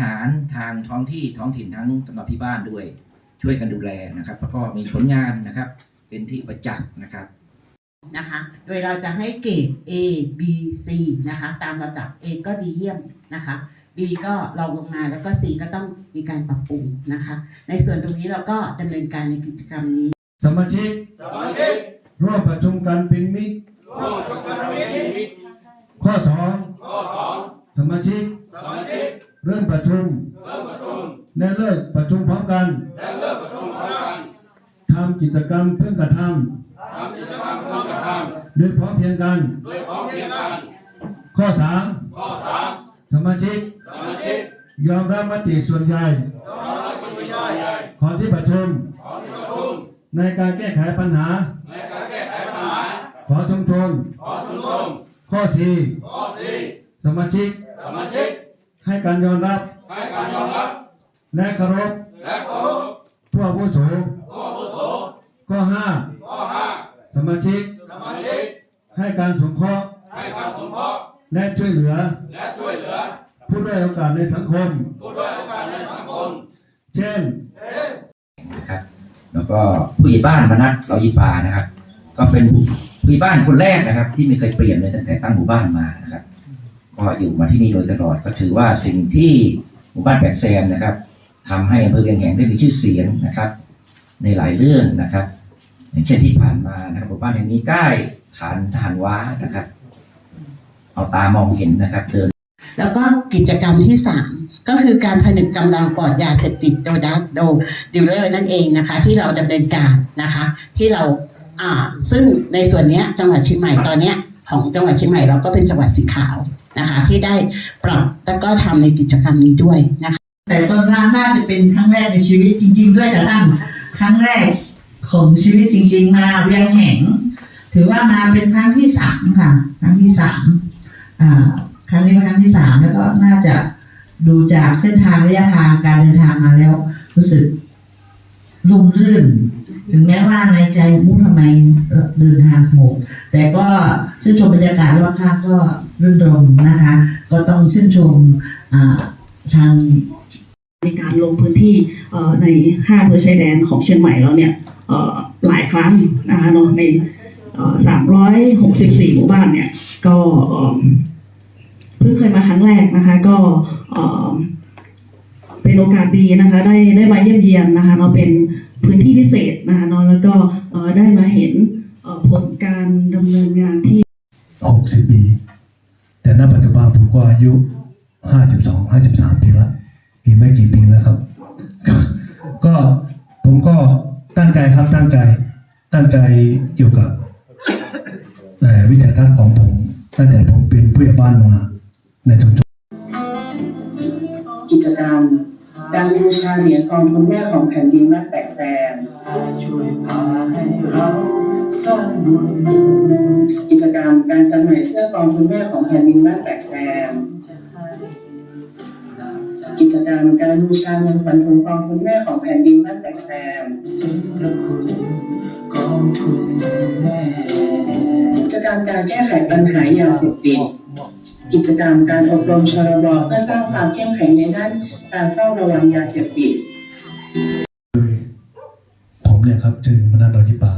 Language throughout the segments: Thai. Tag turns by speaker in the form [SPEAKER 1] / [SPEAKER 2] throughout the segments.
[SPEAKER 1] หารทางท้องที่ท้องถิ่นทั้งสำหรับที่บ้านด้วย ช่วยกันดูแลนะครับ แล้วก็มีผลงานนะครับ เป็นที่ประจักษ์นะครับ
[SPEAKER 2] นะคะ โดยเราจะให้เกรด A B C นะคะ ตามลำดับ A ก็ดีเยี่ยมนะคะ B ก็รองลงมาแล้วก็ C ก็ต้องมีการปรับปรุงนะคะ ในส่วนตรงนี้เราก็ดำเนินการในกิจกรรมนี้
[SPEAKER 3] สมาชิก
[SPEAKER 4] สมาชิก
[SPEAKER 3] ร่วมประชุมกันเป็นมิตร
[SPEAKER 4] ร่วมประชุมกันมิตร
[SPEAKER 3] ข้อสอง
[SPEAKER 4] ข้อสอง
[SPEAKER 3] สมาชิก
[SPEAKER 4] สมาชิก
[SPEAKER 3] เริ่มประชุม
[SPEAKER 4] เริ่มประชุม
[SPEAKER 3] และเลิกประชุมพร้อมกัน
[SPEAKER 4] และเลิกประชุมพร้อมกัน
[SPEAKER 3] ทำกิจกรรมเพื่อกระท
[SPEAKER 4] ทำกิจกรรมพร้อมกันทำ
[SPEAKER 3] โดยพร้อมเพรียงกันำ
[SPEAKER 4] ด้วยพร้อมเพรียงกัน
[SPEAKER 3] ข้อสาม
[SPEAKER 4] ข้อสาม
[SPEAKER 3] สมาชิก
[SPEAKER 4] สมาชิก
[SPEAKER 3] ยอมรับมติส่วนใหญ่
[SPEAKER 4] ยอมรับเป็นวิจัย
[SPEAKER 3] ของที่ประชุม
[SPEAKER 4] ของที่ประชุม
[SPEAKER 3] ในการแก้ไขปัญหา
[SPEAKER 4] ในการแก้ไขปัญหา
[SPEAKER 3] ของชุมชน
[SPEAKER 4] ของชุมชน
[SPEAKER 3] ข้อสี่
[SPEAKER 4] ข้อสี่
[SPEAKER 3] สมาชิก
[SPEAKER 4] สมาชิก
[SPEAKER 3] ให้การยอมรับ
[SPEAKER 4] ให้การยอมรับ
[SPEAKER 3] และเคารพ
[SPEAKER 4] และเคารพ
[SPEAKER 3] ผู้อาวุโส
[SPEAKER 4] ผู้อาวุโส
[SPEAKER 3] ข้อห้า
[SPEAKER 4] ข้อห้า
[SPEAKER 3] สมาชิก
[SPEAKER 4] สมาชิก
[SPEAKER 3] ให้การสงเคราะห์
[SPEAKER 4] ให้การสงเคราะห์
[SPEAKER 3] และช่วยเหลือ
[SPEAKER 4] และช่วยเหลือ
[SPEAKER 3] ผู้ด้อยโอกาสในสังคม
[SPEAKER 4] ผู้ด้อยโอกาสในสังคม
[SPEAKER 3] เช่น
[SPEAKER 4] เช่น
[SPEAKER 1] นะครับแล้วก็ผู้ใหญ่บ้านมานะเรายิปานะครับ ก็เป็นผู้ใหญ่บ้านคนแรกนะครับ ที่ไม่เคยเปลี่ยนเลยตั้งแต่ตั้งหมู่บ้านมานะครับ ก็อยู่มาที่นี่โดยตลอด ก็ถือว่าสิ่งที่หมู่บ้านแปดแซมนะครับทำให้อำเภอเวียงแหงได้มีชื่อเสียงนะครับ ในหลายเรื่องนะครับ อย่างเช่นที่ผ่านมานะครับหมู่บ้านแห่งนี้ใกล้ฐานทหารว้านะครับ เอาตามองเห็นนะครับเดิน
[SPEAKER 2] แล้วก็กิจกรรมที่3ก็คือการผนึกกำลังปลอดยาเสพติดโดยดักโดดิวเลอร์นั่นเองนะคะ ที่เราดำเนินการนะคะ ที่เราอ่าซึ่งในส่วนนี้จังหวัดเชียงใหม่ตอนเนี้ยของจังหวัดเชียงใหม่เราก็เป็นจังหวัดสีขาว นะคะที่ได้ปรับแล้วก็ทำในกิจกรรมนี้ด้วยนะคะ
[SPEAKER 5] แต่ตอนนั้นน่าจะเป็นครั้งแรกในชีวิตจริง ๆ ด้วยแต่ท่านครั้งแรกของชีวิตจริง ๆ มาเวียงแห่ง ถือว่ามาเป็นครั้งที่สามค่ะ ครั้งที่สามครั้งนี้เป็นครั้งที่สามแล้วก็น่าจะดูจากเส้นทางระยะทางการเดินทางมาแล้ว รู้สึกลุ่มรื่น ถึงแม้ว่าในใจมุ้ทำไมเดินทางโหดแต่ก็ชื่นชมบรรยากาศรอบข้างก็รื่นรมนะคะ ก็ต้องชื่นชมทาง
[SPEAKER 6] ในการลงพื้นที่ในห้าอำเภอชายแดนของเชียงใหม่แล้วเนี่ยหลายครั้งนะคะเนาะในสามร้อยหกสิบสี่หมู่บ้านเนี่ยก็เพิ่งเคยมาครั้งแรกนะคะ ก็เป็นโอกาสดีนะคะ ได้ได้มาเยี่ยมเยียนนะคะเนาเป็น พื้นที่พิเศษนะคะเนาะแล้วก็เอ่อได้มาเห็นเอ่อผลการดำเนินงานที่
[SPEAKER 3] 60 ปี แต่ณปัจจุบันผมก็อายุ 52 53 ปีแล้วอีกไม่กี่ปีแล้วครับก็ก็ผมก็ตั้งใจครับตั้งใจตั้งใจเกี่ยวกับเอ่อวิถีทัศน์ของผม ตั้งแต่ผมเป็นผู้ใหญ่บ้านมาในชุมชน
[SPEAKER 2] กิจกรรม การบูชาเหรียญกองทุนแม่ของแผ่นดินแม่แตกแซม
[SPEAKER 7] ช่วยพาให้เราสร้างบุญ
[SPEAKER 2] กิจกรรมการจำหน่ายเสื้อกองทุนแม่ของแผ่นดินบ้าแตกแซมกิจกรรมการบูชาเงินขวัญถุงกองทุนแม่ของแผ่นดินบ้านแตกแซม
[SPEAKER 7] สิ้นพระคุณกองทุนแม่
[SPEAKER 2] กิจกรรมการแก้ไขปัญหายาเสพติด กิจกรรมการอบรมชรบเพื่อสร้างความเข้มแข็งในด้านการเฝ้าระวังยาเสพติด
[SPEAKER 3] ผมเนี่ยครับจึงมนาดอยที่ป่า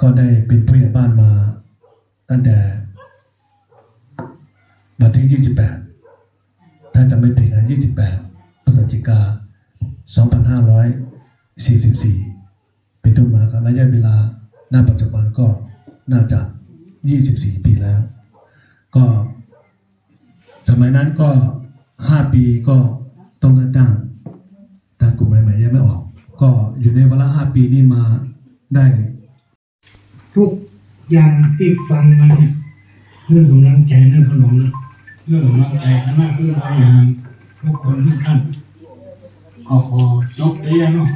[SPEAKER 3] ก็ได้เป็นผู้ใหญ่บ้านมา ตั้งแต่วันที่ 28 ถ้าจะไม่ผิดนะ 28พฤศจิกา 2544 เป็นต้นมาครับระยะเวลา หน้าปัจจุบันก็น่าจะ 24 ปีแล้ว ก็ สมัยนั้นก็5ปีก็ต้องเลือกตั้งทางกลุ่มใหม่ๆยังไม่ออก ก็อยู่ในเวลาห้าปีนี้มาได้
[SPEAKER 8] ทุกอย่างที่ฟังมาเนี่ยเรื่องกำลังใจเรื่องขนมเรื่องกำลังใจคณะผู้บริหารทุกคนทุกท่านก็ขอจบเรียนเนาะ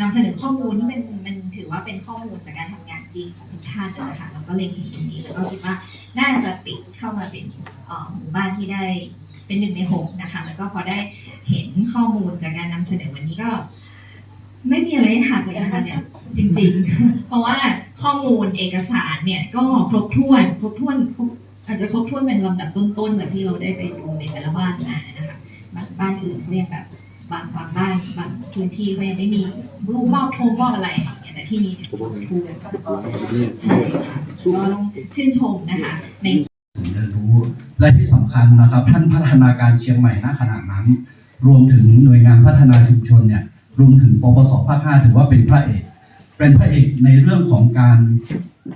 [SPEAKER 9] นำเสนอข้อมูลที่เป็นมันถือว่าเป็นข้อมูลจากการทำงานจริงของทุกท่านนะคะแล้วก็เล็งเห็นตรงนี้แล้วก็คิดว่า น่าจะติดเข้ามาเป็นหมู่บ้านที่ได้เป็นหนึ่งในหกนะคะแล้วก็พอได้เห็นข้อมูลจากการนำเสนอวันนี้ก็ ไม่มีอะไรหักเลยนะคะเนี่ยจริงๆ เพราะว่าข้อมูลเอกสารเนี่ยก็ครบถ้วนครบถ้วนอาจจะครบถ้วนเป็นลำดับต้นๆแบบที่เราได้ไปดูในแต่ละบ้านมานะคะบางบ้านอื่นเขายังแบบบางบางบ้านบางพื้นที่เขายังไม่มีรูปมอบโทรมอบอะไร อย่างเงี้ยแต่ที่นี่เนี่ยครบถ้วนใช่ค่ะก็ต้องชื่นชมนะคะใน
[SPEAKER 10] ศูนย์เรียนรู้และที่สำคัญนะครับ ท่านพัฒนาการเชียงใหม่ณขณะนั้น รวมถึงหน่วยงานพัฒนาชุมชนเนี่ยรวมถึงปปสภาค5ถือว่าเป็นพระเอก เป็นพระเอกในเรื่องของการ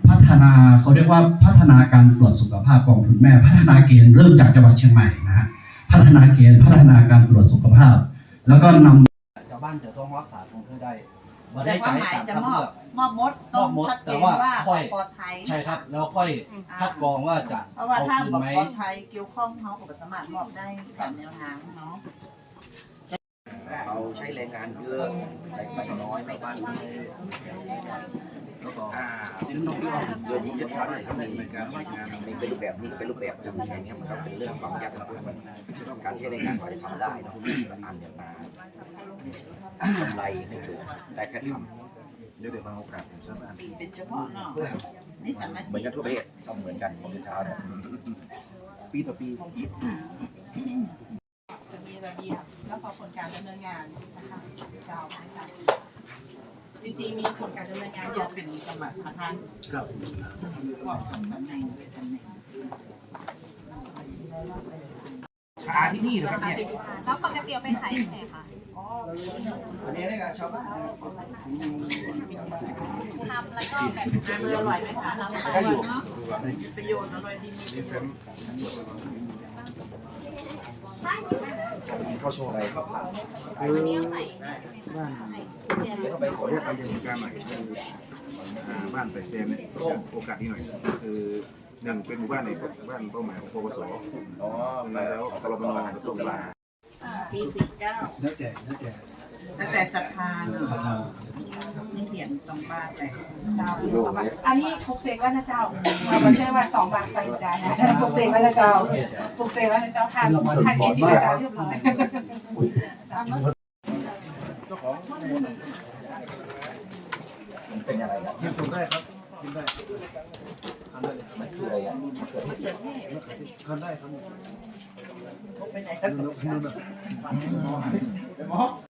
[SPEAKER 10] พัฒนาเขาเรียกว่าพัฒนาการตรวจสุขภาพของคุณแม่ พัฒนาเกณฑ์เริ่มจากจังหวัดเชียงใหม่นะฮะพัฒนาเกณฑ์พัฒนาการตรวจสุขภาพ แล้วก็นำ
[SPEAKER 11] ชาวบ้านจะต้องรักษาของเพื่อได้ บ่
[SPEAKER 7] แต่
[SPEAKER 11] ได้
[SPEAKER 7] ความหมาย
[SPEAKER 11] ต
[SPEAKER 7] จะ
[SPEAKER 11] คัด
[SPEAKER 7] มอบ
[SPEAKER 11] เลือก
[SPEAKER 7] มอบมดต้อง
[SPEAKER 11] มอบมด
[SPEAKER 7] ชัดเจ
[SPEAKER 11] แต่
[SPEAKER 7] น
[SPEAKER 11] ว่า
[SPEAKER 7] ว่า
[SPEAKER 11] ค่อย
[SPEAKER 7] ปลอดภัย
[SPEAKER 11] ใช่ครับ แล้วค่อยคัดกรองว่าจะ
[SPEAKER 7] เพราะว่า
[SPEAKER 11] เอา
[SPEAKER 7] ถ้า
[SPEAKER 11] คืน
[SPEAKER 7] บอก
[SPEAKER 11] ไหม
[SPEAKER 7] ปลอดภัยเกี่ยวข้องเขาก็สามารถมอบได้ตามแนวทางเนาะ
[SPEAKER 1] เราใช้แรงงานเยอะแต่ไม่น้อยไม่บ้าน อ่าเดือนนี้จะทำอะไรทำในการใช้งานนี่เป็นรูปแบบนี้เป็นรูปแบบหนึ่งอย่างเงี้ยมันก็เป็นเรื่องความยากลำบากมันการใช้แรงานกว่าจะทำได้เนาะอ่านเดียวมากำไรไม่ถูกได้แค่ทำ
[SPEAKER 11] เดี๋ยวเดี๋ยวมาโอกาสผมทรา
[SPEAKER 7] เป็นเฉพาะเนาะไม่สามารถ
[SPEAKER 1] เหมือนกันทั่วประเทศต้องเหมือนกันของเช้าเนี่ย
[SPEAKER 11] ปีต่อปี
[SPEAKER 12] จะมีระเบียบแล้วพอผลการดำเนินงานนะคะจะเอาไปใส่ จริงๆมีผลการดำเนินงานเยอะเป็นจังหวัดประธาน
[SPEAKER 11] ครับ
[SPEAKER 12] บอกสองตำแหน่งเป็นตำแหน่ง
[SPEAKER 5] ชาที่นี่เหรอครับเนี่ย
[SPEAKER 9] แล้วปกติเอาไปขายที่ไหนคะ
[SPEAKER 5] อันนี้ได้กับชาวบ้าน
[SPEAKER 9] ทำแล้วก็แบบ
[SPEAKER 7] อาหารอร่อยไหมคะน้ำ
[SPEAKER 5] ได้อยู่
[SPEAKER 7] เนาะประโยชน์อร่อยดีมีประโยชน์
[SPEAKER 11] เข้าโชว์อะไรครับ
[SPEAKER 9] อันนี้เอาใส่เจล
[SPEAKER 11] ไปขออนุญาตทำเป็นการใหม่คือบ้านไปเซนเนี่ยโอกาสนี้หน่อยคือหนึ่งเป็นหมู่บ้านในบ้านเป้าหมายของปปส
[SPEAKER 1] อ
[SPEAKER 11] แล้วกรบนก็ต้องลา
[SPEAKER 12] ปีสี่เก้า
[SPEAKER 11] แล้วแต่แล้วแต่
[SPEAKER 7] แล้วแต่ศรัทธา
[SPEAKER 11] ศรัทธา
[SPEAKER 7] เยนตรงบ้านแต่
[SPEAKER 12] อันนี้ปลุกเสกแล้วนะเจ้าเราไม่ใช่ว่าสองบาทใส่ใจนะปลุกเสกแล้วนะเจ้าปลุกเสกแล้วนะเจ้าทานทานเอจิอาจารย์เรียบร้อย
[SPEAKER 11] เจ้าของ
[SPEAKER 1] มันเป็นอะไรอะ
[SPEAKER 11] กินสมได้ครับกินได้ทานได้เลย
[SPEAKER 1] มันคืออะไรอะ
[SPEAKER 11] ทานได้ครับ
[SPEAKER 7] ไปไ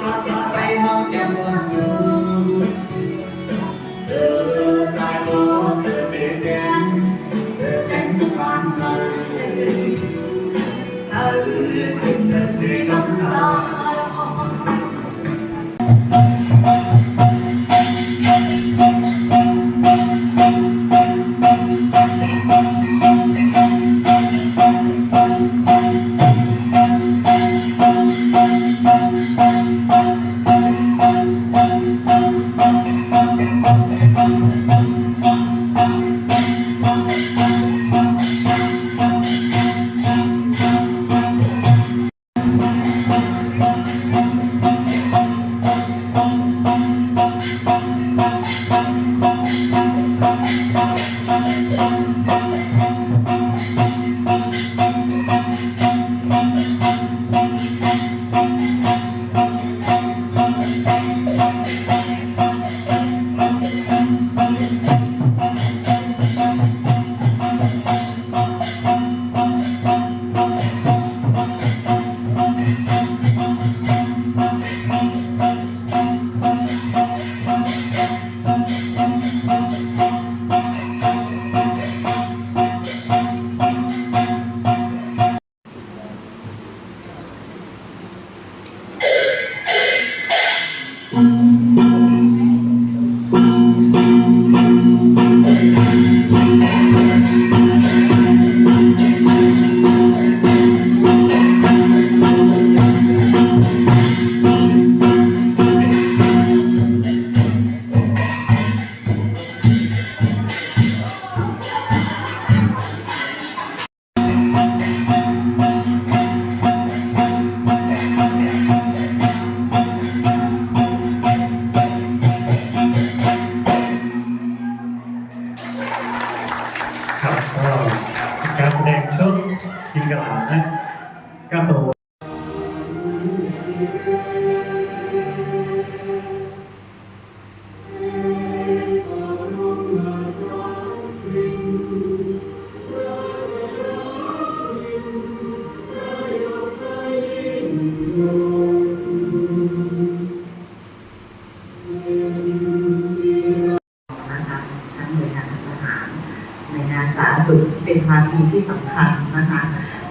[SPEAKER 5] しま。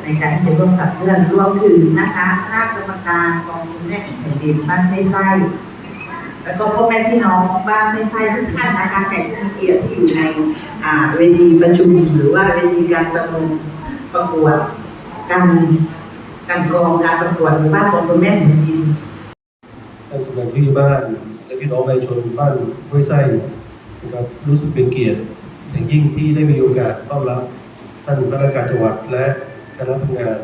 [SPEAKER 5] ในการที่จะร่วมขับเคลื่อนรวมถึงนะคะคณะกรรมการกองทุนแม่แผ่นดินบ้านไม่ไส้แล้วก็พ่อแม่พี่น้องบ้านไม่ไส้ทุกท่านนะคะแขกผู้มีเกียรติที่อยู่ในเวทีประชุมหรือว่าเวทีการประมูลประกวดการการกองการประกวดหรือบ้านกองทุนแม่แผ่นดิน
[SPEAKER 13] ท่านกำลังที่บ้านและพี่น้องประชาชนบ้านห้วยไส้นะครับรู้สึกเป็นเกียรติอย่างยิ่งที่ได้มีโอกาสต้อนรับท่านผู้ราชการจังหวัดและ คณะทำงาน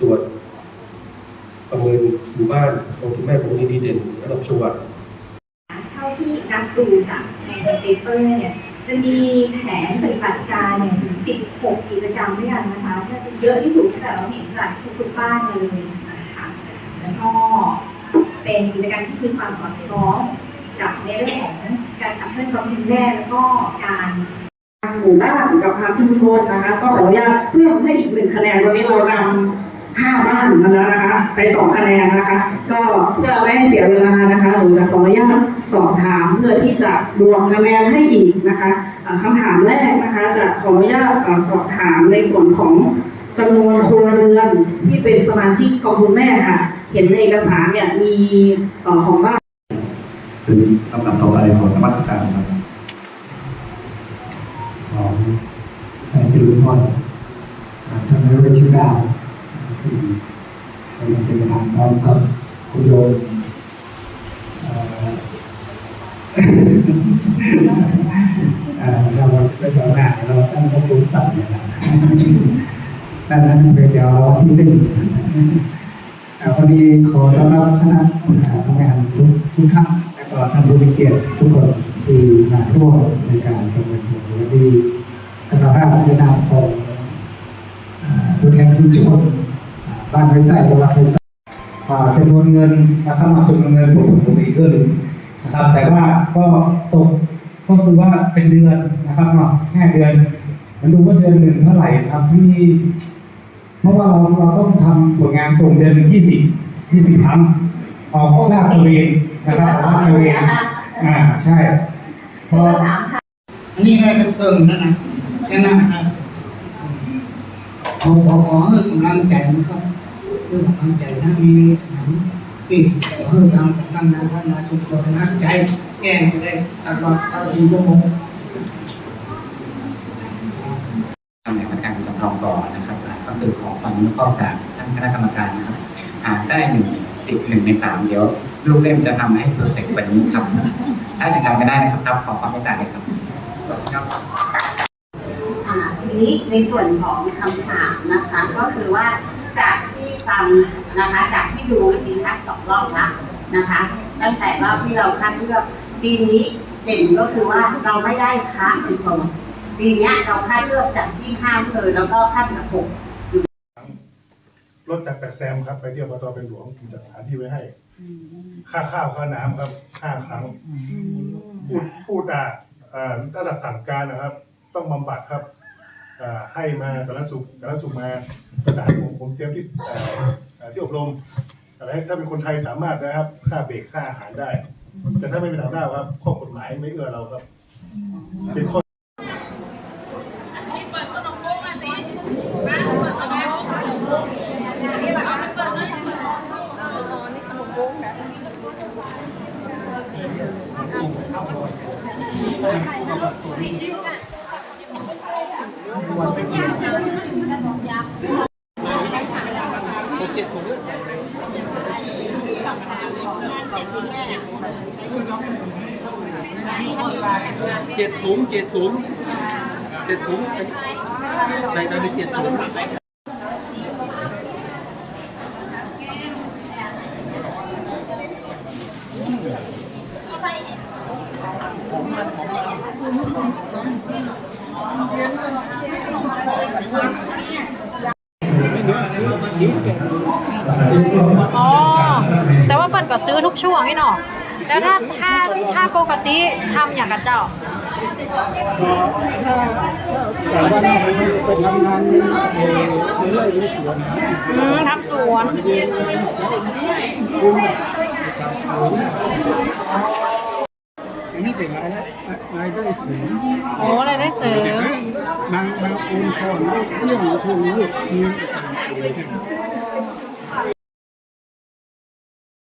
[SPEAKER 13] ตรวจประเมินหมู่บ้านของคุณแม่ของดีดีเด่นระดับจังหวัด
[SPEAKER 9] เท่าที่รับดูจากในเปเปอร์เนี่ยจะมีแผนปฏิบัติการเนี่ยถึง16 กิจกรรมด้วยกันนะคะก็จะเยอะที่สุดที่เราเห็นจากทุกๆบ้านเลยนะคะแล้วก็เป็นกิจกรรมที่มีความสอดคล้องกับในเรื่องของการขับเคลื่อนความเป็นแม่แล้วก็การ
[SPEAKER 6] หมู่บ้านกับทางชุมชนนะคะ ก็ขออนุญาตเพิ่มให้อีกหนึ่งคะแนนวันนี้เรานำห้าบ้านมาแล้วนะคะ ไปสองคะแนนนะคะ ก็เพื่อไม่ให้เสียเวลานะคะหนูจะขออนุญาตสอบถามเพื่อที่จะรวมคะแนนให้อีกนะคะอ่าคำถามแรกนะคะ จะขออนุญาตสอบถามในส่วนของจำนวนครัวเรือนที่เป็นสมาชิกกองทุนแม่ค่ะ เห็นในเอกสารเนี่ยมีของบ้าน
[SPEAKER 10] ถึงลำดับต่อไปของนมัสการครับ
[SPEAKER 8] ของนาย จรุพรอ่าทางนายเวชิดาอ่าซึ่งได้มาเป็นประธานพร้อมกับคุณโยมเอ่ออ่าเราจะไปต่อหน้าเราตั้งพระคุณสัตว์เนี่ยนะด้านนั้นเป็นเจ้าเราที่หนึ่งอ่าพอดีขอต้อนรับคณะอ่าทำงานทุกทุกท่านและก็ท่านผู้มีเกียรติทุกคนที่มาร่วมในการประเมินผลและดี กระภาพในนามของตัวแทนชุมชนบ้านไม้ไส้วัดไม้ไส้
[SPEAKER 3] อ่จำนวนเงินนะครับจำนวนเงินพวกผมมีเครื่องหนึ่งนะครับ แต่ว่าก็ตกก็คือว่าเป็นเดือนนะครับเนาะแค่เดือน มันดูว่าเดือนหนึ่งเท่าไหร่ครับที่เพราะว่าเราเราต้องทำผลงานส่งเดือนหนึ่งยี่สิบยี่สิบครั้งออกลาดตะเวนนะครับกลาดตะเวนอ่าใช่เพราะ
[SPEAKER 8] อันนี้แม่เป็นเติมนั่นนะ แค่นั้นนะครับขอขอขอให้กำลังใจนะครับเรื่องกำลังใจถ้ามีหนังที่ขอให้ทางสำนักงานพัฒนาชุมชนนะใจแก้ไปได้ตลอดสาวชีชั่วโมง
[SPEAKER 14] ทำในพนักงานจำลองก่อนนะครับอ่าก็คือขอความอนุเคราะห์จากท่านคณะกรรมการนะครับหากได้หนึ่งติดหนึ่งในสามเดี๋ยวลูกเล่มจะทำให้เพอร์เฟกต์กว่านี้ครับ ถ้าจะทำกันได้นะครับครับขอความเมตตาเลยครับขอบคุณครับ
[SPEAKER 2] อ่า ทีนี้ในส่วนของคำถามนะคะก็คือว่าจากที่ฟังนะคะจากที่ดูวิดีทัศน์สองรอบแล้วนะคะ ตั้งแต่รอบที่เราคัดเลือกปีนี้เด่นก็คือว่าเราไม่ได้ค้าเป็นโซนปีเนี้ยเราคัดเลือกจากที่ห้าเลยแล้วก็คัดเหลือหก
[SPEAKER 13] รถจากแปดแซมครับ ไปเที่ยวปตเป็นหลวงผมจัดสถานที่ไว้ให้ ค่าข้าวค่าน้ำครับห้าครั้งพูดพูดอะอ่าระดับสั่งการนะครับ ต้องบำบัดครับอ่า ให้มาสารสุขสารสุขมาประสานผมผมเตรียมที่ที่อบรมอะไรถ้าเป็นคนไทยสามารถนะครับค่าเบรกค่าอาหารได้ แต่ถ้าไม่เป็นต่างด้าวครับข้อกฎหมายไม่เอื้อเราครับ เป็นข้อ
[SPEAKER 11] เจ็ดถุงเจ็ดถุงเจ็ดถุงใส่ไปในเจ็ดถุง
[SPEAKER 15] อ๋อ แต่ว่าเปิดก็ซื้อทุกช่วงนี่เนาะแล้วถ้าถ้าถ้าปกติทำอย่างกับเจ้า
[SPEAKER 8] แต่ว่าเราไปทำงานซื้อเลยในสวน
[SPEAKER 15] อืมทำสวน
[SPEAKER 8] อันนี้เป็นรายละรายได้เสริม
[SPEAKER 15] โอ้รายได้เสริม
[SPEAKER 8] ร
[SPEAKER 16] บางบางองค์กรลูกเรื่องของลูกมีสามอะไรกัน